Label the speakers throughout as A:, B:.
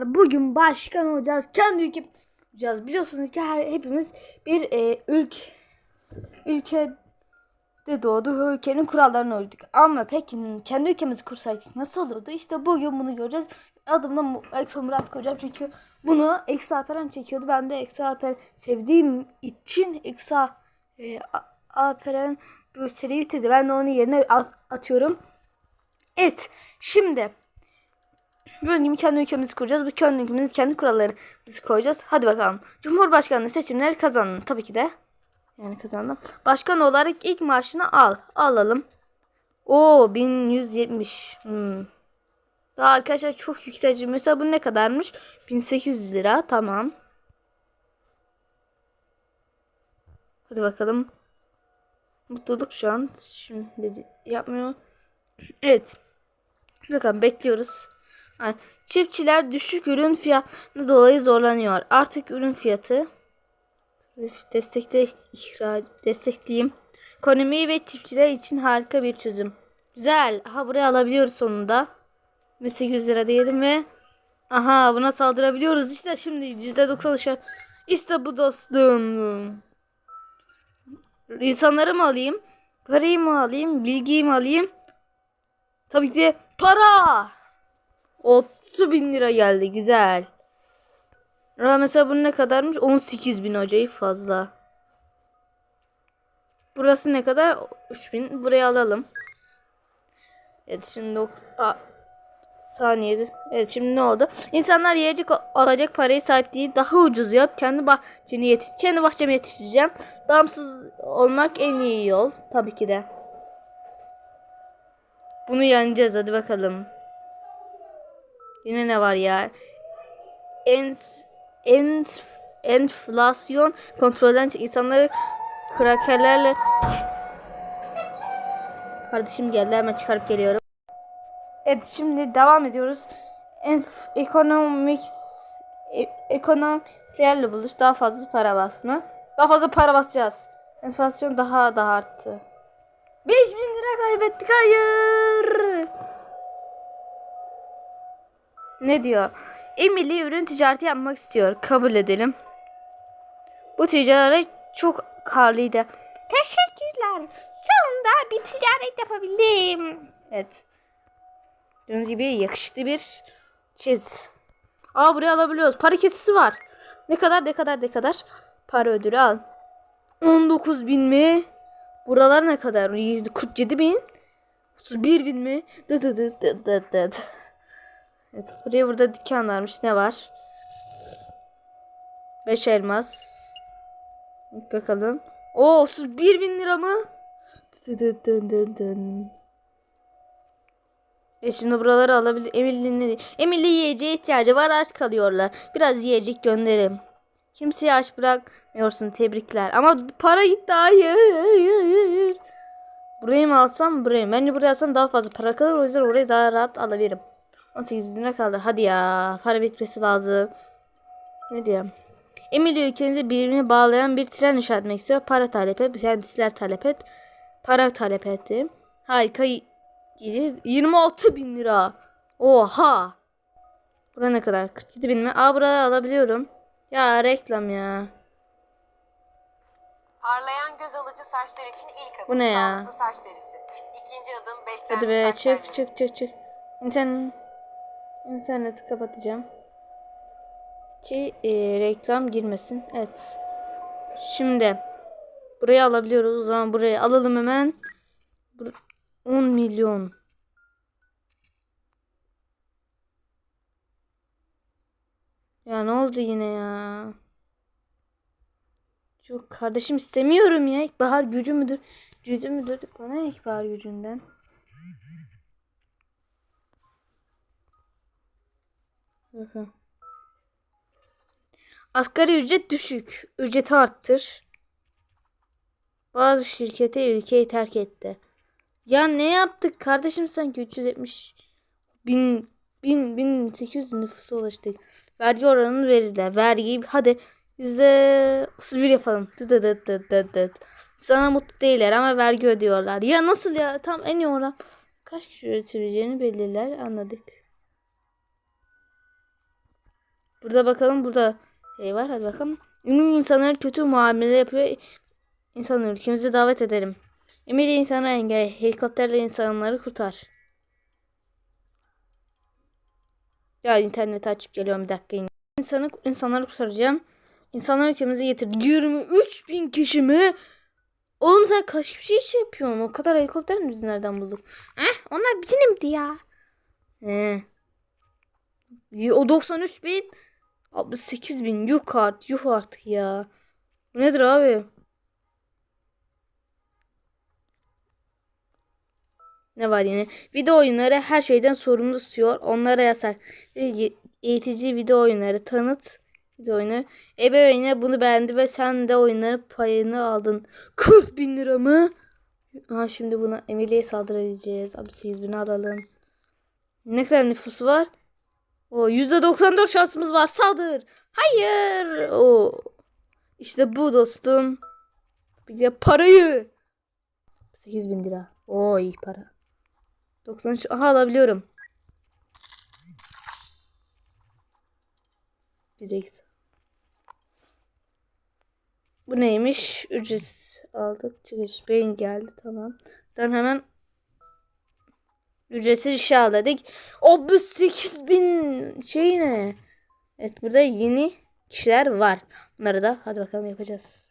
A: Bugün başkan olacağız. Kendi ülke olacağız. Biliyorsunuz ki her, hepimiz bir e, ülke ülkede doğduk. ve Ülkenin kurallarını uyduk. Ama peki kendi ülkemizi kursaydık nasıl olurdu? İşte bugün bunu göreceğiz. Adımda Exo Murat koyacağım çünkü bunu Exo Alperen çekiyordu. Ben de Exo Alperen sevdiğim için Exo e, Alperen bu seriyi bitirdi. Ben de onun yerine at- atıyorum. Evet. Şimdi Gördüğünüz gibi kendi ülkemizi kuracağız. Bu kendi ülkemizin kendi kurallarımızı koyacağız. Hadi bakalım. Cumhurbaşkanlığı seçimleri kazandın. Tabii ki de. Yani kazandım. Başkan olarak ilk maaşını al. Alalım. Oo 1170. Hmm. Daha arkadaşlar çok yüksek. Mesela bu ne kadarmış? 1800 lira. Tamam. Hadi bakalım. Mutluluk şu an. Şimdi yapmıyor. Evet. Bakalım bekliyoruz. Çiftçiler düşük ürün fiyatını dolayı zorlanıyor. Artık ürün fiyatı destekle ihraç destekleyeyim. Ekonomi ve çiftçiler için harika bir çözüm. Güzel. Aha buraya alabiliyoruz sonunda. Ve 800 lira diyelim ve aha buna saldırabiliyoruz. İşte şimdi %90 aşağı. İşte bu dostum. İnsanları mı alayım? Parayı mı alayım? Bilgiyi mi alayım? Tabii ki para. 30 bin lira geldi. Güzel. Ya mesela bu ne kadarmış? 18 bin hocayı fazla. Burası ne kadar? 3 bin. Burayı alalım. Evet şimdi a, saniyede. Evet şimdi ne oldu? İnsanlar yiyecek alacak parayı sahip değil. Daha ucuz yap. Kendi bahçeni yetiş. Kendi bahçemi yetiştireceğim. Bağımsız olmak en iyi yol. Tabii ki de. Bunu yeneceğiz. Hadi bakalım. Yine ne var ya? En, en, enflasyon kontrolden insanları krakerlerle Kardeşim geldi hemen çıkarıp geliyorum. Evet şimdi devam ediyoruz. Enf ekonomik e, buluş daha fazla para basma. Daha fazla para basacağız. Enflasyon daha da arttı. 5000 lira kaybettik hayır. Ne diyor? Emily ürün ticareti yapmak istiyor. Kabul edelim. Bu ticaret çok karlıydı. Teşekkürler. Sonunda bir ticaret yapabildim. Evet. Gördüğünüz gibi yakışıklı bir çiz. Aa buraya alabiliyoruz. Para kesisi var. Ne kadar ne kadar ne kadar? Para ödülü al. 19 bin mi? Buralar ne kadar? 47 bin. 31 bin mi? Dı dı dı dı dı dı. Evet, buraya burada dükkan varmış. Ne var? 5 elmas. Bakalım. O 31 bin lira mı? Dı dı dı dı dı. E şimdi buraları alabilir. Emily, Emily yiyeceğe ihtiyacı var. Aç kalıyorlar. Biraz yiyecek gönderim. Kimseyi aç bırakmıyorsun. Tebrikler. Ama para gitti. Hayır. Burayı mı alsam? Burayı? Bence buraya alsam daha fazla para kalır. O yüzden orayı daha rahat alabilirim. 18 bin lira kaldı. Hadi ya. Para bitmesi lazım. Ne diyeyim? Emily ülkenizi birbirine bağlayan bir tren inşa etmek istiyor. Para talep et. Mühendisler talep et. Para talep etti. Harika. 26 bin lira. Oha. Bura ne kadar? 47 bin mi? Aa buraya alabiliyorum. Ya reklam ya.
B: Parlayan göz alıcı saçlar için ilk adım
A: Bu ne ya?
B: sağlıklı saç derisi. İkinci adım
A: Hadi
B: beslenmiş
A: be
B: saç
A: çık
B: telleri.
A: çık çık çık. İnternet, interneti kapatacağım. Ki e, reklam girmesin. Evet. Şimdi burayı alabiliyoruz. O zaman burayı alalım hemen. Bur- 10 milyon. Ya ne oldu yine ya? Yok kardeşim istemiyorum ya. İlkbahar gücü müdür? Gücü müdür? Bana ilkbahar gücünden? Bakın. Asgari ücret düşük. Ücreti arttır. Bazı şirkete ülkeyi terk etti. Ya ne yaptık kardeşim sanki 370 bin, bin, 1800 nüfusa ulaştık. Vergi oranını verirler. Vergiyi hadi yüzde 31 yapalım. Dıt dıt dıt dıt dıt. Sana mutlu değiller ama vergi ödüyorlar. Ya nasıl ya? Tam en iyi oran. Kaç kişi üretileceğini belirler anladık. Burada bakalım burada şey var. Hadi bakalım. Ünlü insanlar kötü muamele yapıyor. İnsanları ülkemize davet edelim. Emir insana engel. Helikopterle insanları kurtar. Ya interneti açıp geliyorum bir dakika. İnsanı, insanları kurtaracağım. İnsanlar ülkemize getir. 23 bin kişi mi? Oğlum sen kaç kişi iş yapıyorsun? O kadar helikopter mi biz nereden bulduk? Eh, onlar bizimdi ya. He. O 93 bin. 68 bin. Yuh art, yuh artık ya. Bu nedir abi? Ne var yine? Video oyunları her şeyden sorumlu tutuyor. Onlara yasak. Eğitici video oyunları tanıt. Video oyunu. Ebeveynine bunu beğendi ve sen de oyunların payını aldın. 40 bin lira mı? Ha şimdi buna Emily'ye saldırabileceğiz. Abi 8 bin alalım. Ne kadar nüfusu var? O %94 şansımız var. Saldır. Hayır. O işte bu dostum. Bir de parayı. 8 bin lira. O iyi para. 93. Aha alabiliyorum. Direkt. Bu neymiş? Ücretsiz aldık. Çıkış beyin geldi. Tamam. Ben hemen ücretsiz al dedik. O bu 8000 şey ne? Evet burada yeni kişiler var. Bunları da hadi bakalım yapacağız.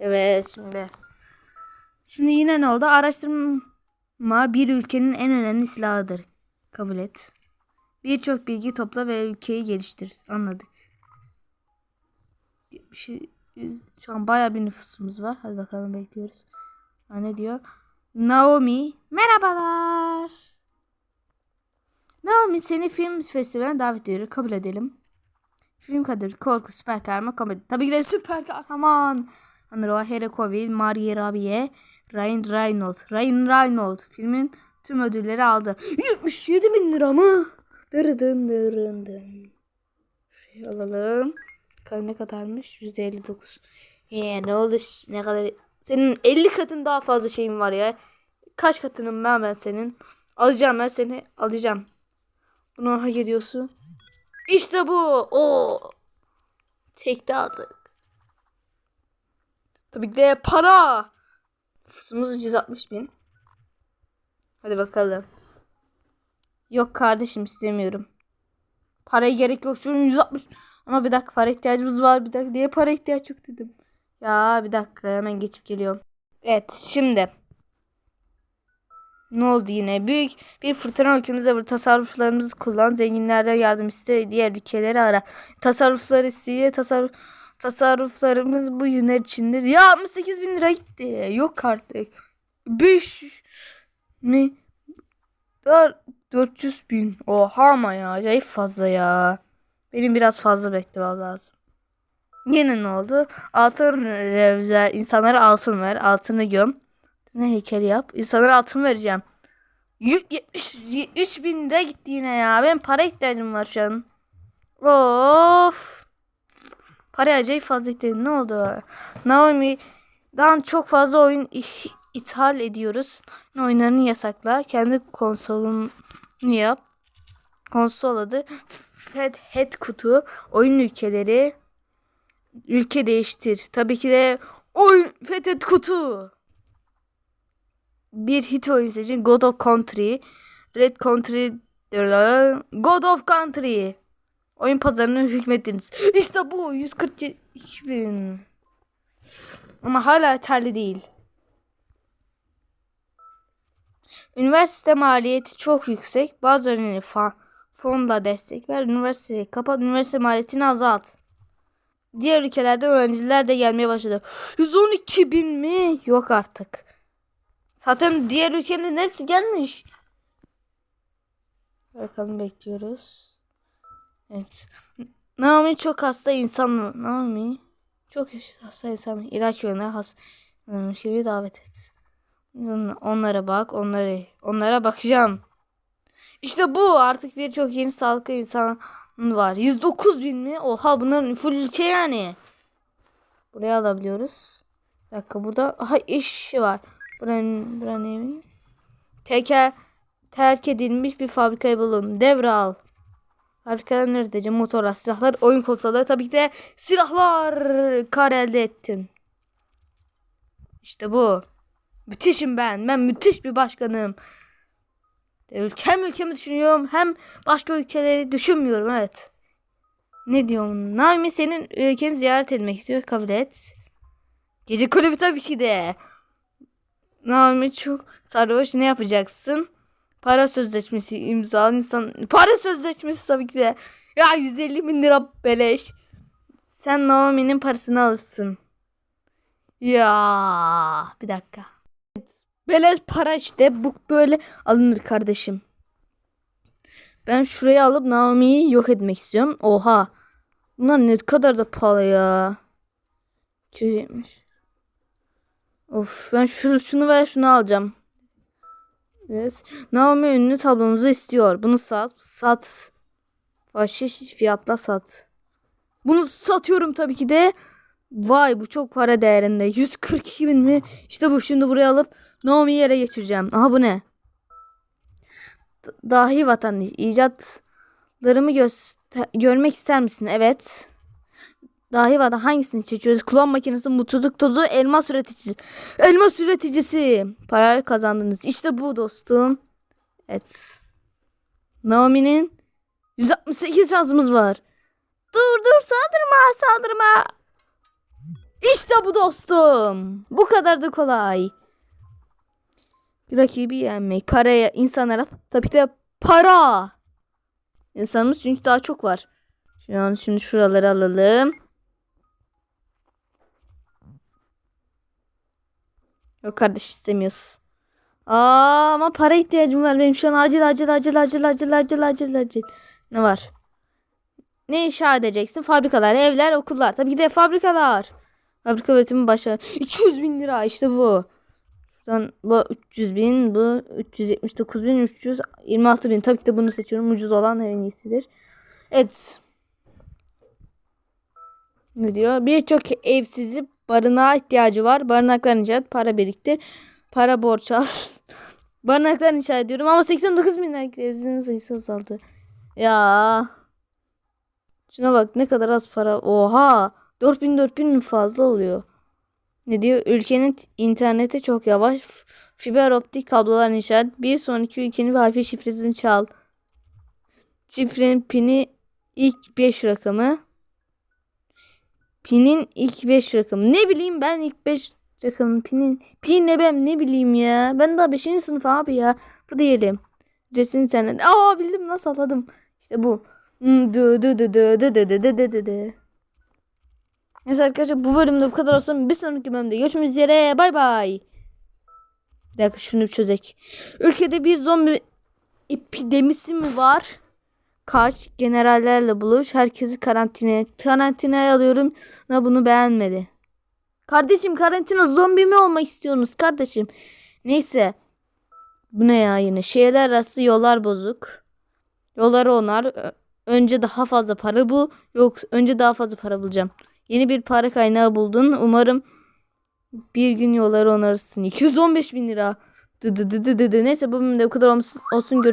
A: Evet şimdi. Şimdi yine ne oldu? Araştırma bir ülkenin en önemli silahıdır. Kabul et. Birçok bilgi topla ve ülkeyi geliştir. Anladık. Bir şey, şu an bayağı bir nüfusumuz var. Hadi bakalım bekliyoruz. Ha, ne diyor? Naomi. Merhabalar. Naomi seni film festivaline davet ediyor. Kabul edelim. Film kadir, korku, süper kahraman, komedi. Tabii ki de süper kahraman. Anroa, Harry Cavill, Maria Rabier, Ryan Reynolds. Ryan Reynolds filmin tüm ödülleri aldı. 77 bin lira mı? Dırıdın dırın dın. Şurayı alalım. Ne kadarmış? %59. Ee, ne oldu? Ne kadar? Senin 50 katın daha fazla şeyin var ya. Kaç katınım ben ben senin? Alacağım ben seni. Alacağım. Bunu hak ediyorsun. İşte bu. O. Tekte aldık. Tabii ki de para. Nüfusumuz 160 bin. Hadi bakalım. Yok kardeşim istemiyorum. Paraya gerek yok. Şu an 160. Ama bir dakika para ihtiyacımız var. Bir dakika diye para ihtiyaç yok dedim. Ya bir dakika hemen geçip geliyorum. Evet şimdi. Ne oldu yine? Büyük bir fırtına ülkemizde var. Tasarruflarımızı kullan. Zenginlerden yardım iste. Diğer ülkeleri ara. Tasarruflar isteye. Tasarruf tasarruflarımız bu günler içindir. Ya 68 bin lira gitti. Yok artık. 5 mi? 400 bin. Oha ama ya. Acayip fazla ya. Benim biraz fazla beklemem lazım. Yine ne oldu? Altın revzer. insanlara altın ver. Altını göm. Ne heykeli yap. İnsanlara altın vereceğim. 73 bin lira gitti yine ya. Benim para ihtiyacım var şu an. Of. Para acayip fazla ihtiyacım. Ne oldu? Naomi'dan çok fazla oyun ithal ediyoruz. Oyunlarını yasakla. Kendi konsolunu yap. Konsol adı. Fed Head kutu. Oyun ülkeleri. Ülke değiştir. Tabii ki de oyun Fethet kutu. Bir hit oyun seçin. God of Country. Red Country. God of Country. Oyun pazarını hükmettiniz. İşte bu. 142 bin. Ama hala yeterli değil. Üniversite maliyeti çok yüksek. Bazı önemli fa- fonla destek ver. Üniversiteyi kapat. Üniversite maliyetini azalt. Diğer ülkelerden öğrenciler de gelmeye başladı. 112 bin mi? Yok artık. Zaten diğer ülkelerin hepsi gelmiş. Bakalım bekliyoruz. Evet. Naomi çok hasta insan mı? Naomi çok hasta insan mı? İlaç yönüne hasta. Şimdi davet et. Onlara bak, onlara onlara bakacağım. İşte bu artık birçok yeni sağlıklı insan var. 109 bin mi? Oha bunların full ülke yani. Buraya alabiliyoruz. Bir dakika burada aha iş var. Buranın, buranın evi. Teker terk edilmiş bir fabrikayı bulun. Devral. Harikalar üreteceğim. Motorlar, silahlar, oyun konsolları. Tabii ki de silahlar kar elde ettin. İşte bu. Müthişim ben. Ben müthiş bir başkanım. Ülkem ülkemi düşünüyorum. Hem başka ülkeleri düşünmüyorum. Evet. Ne diyorum? Naomi senin ülkeni ziyaret etmek istiyor. Kabul et. Gece kulübü tabii ki de. Naomi çok sarhoş. Ne yapacaksın? Para sözleşmesi imzalan insan. Para sözleşmesi tabii ki de. Ya 150 bin lira beleş. Sen Naomi'nin parasını alırsın. Ya bir dakika. Beleş para işte. Bu böyle alınır kardeşim. Ben şurayı alıp Naomi'yi yok etmek istiyorum. Oha. Bunlar ne kadar da pahalı ya. 270. Of ben şunu, şunu veya şunu alacağım. Evet. Naomi ünlü tablomuzu istiyor. Bunu sat. Sat. Faşiş fiyatla sat. Bunu satıyorum tabii ki de. Vay bu çok para değerinde. 142 bin mi? İşte bu şimdi buraya alıp Naomi'yi yere geçireceğim. Aha bu ne? D- Dahi vatandaş. İcatlarımı göster görmek ister misin? Evet. Dahi vatan hangisini seçiyoruz? Klon makinesi, mutluluk tozu, elmas üreticisi. Elmas üreticisi. Para kazandınız. İşte bu dostum. Evet. Naomi'nin 168 şansımız var. Dur dur saldırma saldırma. İşte bu dostum. Bu kadar da kolay. Rakibi yenmek. Paraya insanlara tabii de para. İnsanımız çünkü daha çok var. An şimdi şuraları alalım. Yok kardeş istemiyoruz. Aa, ama para ihtiyacım var benim şu an acil acil acil acil acil acil acil acil. Ne var? Ne inşa edeceksin? Fabrikalar, evler, okullar. Tabii ki de fabrikalar. Fabrika üretimi başlar. 200 bin lira işte bu. Şuradan bu 300 bin, bu 379 bin, 326 bin. Tabii ki de bunu seçiyorum. Ucuz olan en iyisidir. Evet. Ne diyor? Birçok evsizi barınağa ihtiyacı var. Barınaklar inşaat, para biriktir. Para borç al. Barınaklar inşa ediyorum ama 89 bin evsizin sayısı azaldı. Ya. Şuna bak ne kadar az para. Oha. 4000 4000 mi fazla oluyor? Ne diyor? Ülkenin interneti çok yavaş. Fiber optik kablolar inşaat. Bir sonraki ülkenin Wi-Fi şifresini çal. Şifrenin pini ilk 5 rakamı. Pinin ilk 5 rakamı. Ne bileyim ben ilk 5 rakamı pinin. Pin ne ben ne bileyim ya. Ben daha 5. sınıf abi ya. Bu diyelim. Resim internet. Aa bildim nasıl atladım. İşte bu. Dı dı dı dı dı dı dı dı dı dı. Neyse arkadaşlar bu bölümde bu kadar olsun. Bir sonraki bölümde görüşmek üzere. Bay bay. Bir dakika şunu çözek. Ülkede bir zombi epidemisi mi var? Kaç generallerle buluş. Herkesi karantinaya. Karantinaya alıyorum. Na bunu beğenmedi. Kardeşim karantina zombi mi olmak istiyorsunuz kardeşim? Neyse. Bu ne ya yine? Şehirler arası yollar bozuk. Yolları onar. Önce daha fazla para bul. Yok önce daha fazla para bulacağım. Yeni bir para kaynağı buldun. Umarım bir gün yolları onarırsın. 215 bin lira. Dı dı dı dı dı. Neyse bu bölümde bu kadar olsun. Görüşürüz.